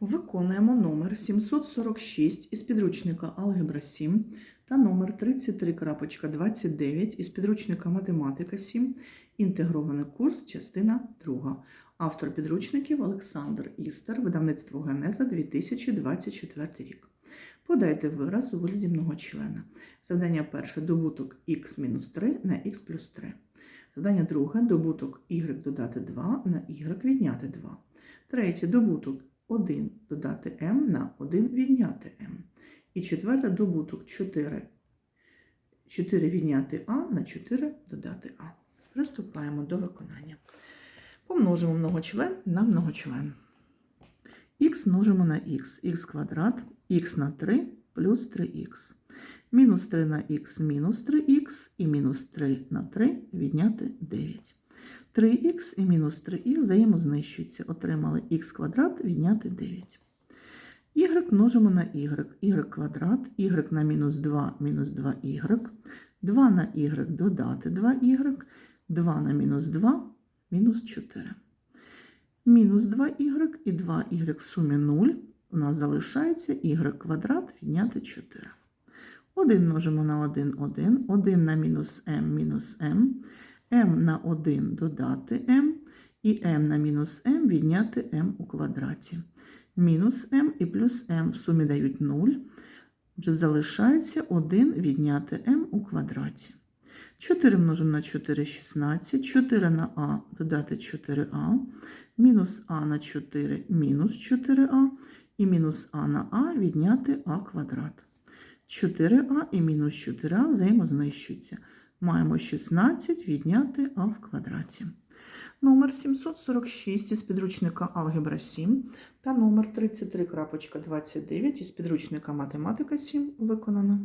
Виконуємо номер 746 із підручника Алгебра 7 та номер 33.29 із підручника Математика 7. Інтегрований курс, частина 2. Автор підручників Олександр Істер, видавництво Генеза 2024 рік. Подайте вираз у вигляді многочлена. Завдання перше добуток х-3 на х плюс 3. Завдання друге добуток y додати 2 на y відняти 2. Третє добуток 1 додати m на 1 відняти m. І четверте добуток 4. 4 відняти а на 4 додати а. Приступаємо до виконання. Помножимо многочлен на многочлен. х множимо на х, х квадрат, х на 3 плюс 3х. Мінус 3 на х мінус 3х і мінус 3 на 3 відняти 9. 3х і мінус 3х взаємознищуються. Отримали х квадрат відняти 9. y множимо на y. y квадрат, y на мінус 2 мінус 2y. 2 на y додати 2y. 2 на мінус 2 мінус 4. Мінус 2y і 2y в сумі 0. У нас залишається y квадрат відняти 4. 1 множимо на 1 1. 1 на мінус m мінус m m на 1 додати m, і m на мінус m відняти m у квадраті. Мінус m і плюс m в сумі дають 0. Отже, залишається 1 відняти m у квадраті. 4 множимо на 4 – 16, 4 на а додати 4а, мінус а на 4 – мінус 4а, і мінус а на а відняти а квадрат. 4а і мінус 4а взаємознищуються. Маємо 16 відняти а в квадраті. Номер 746 із підручника Алгебра 7 та номер 33.29 із підручника Математика 7 виконано.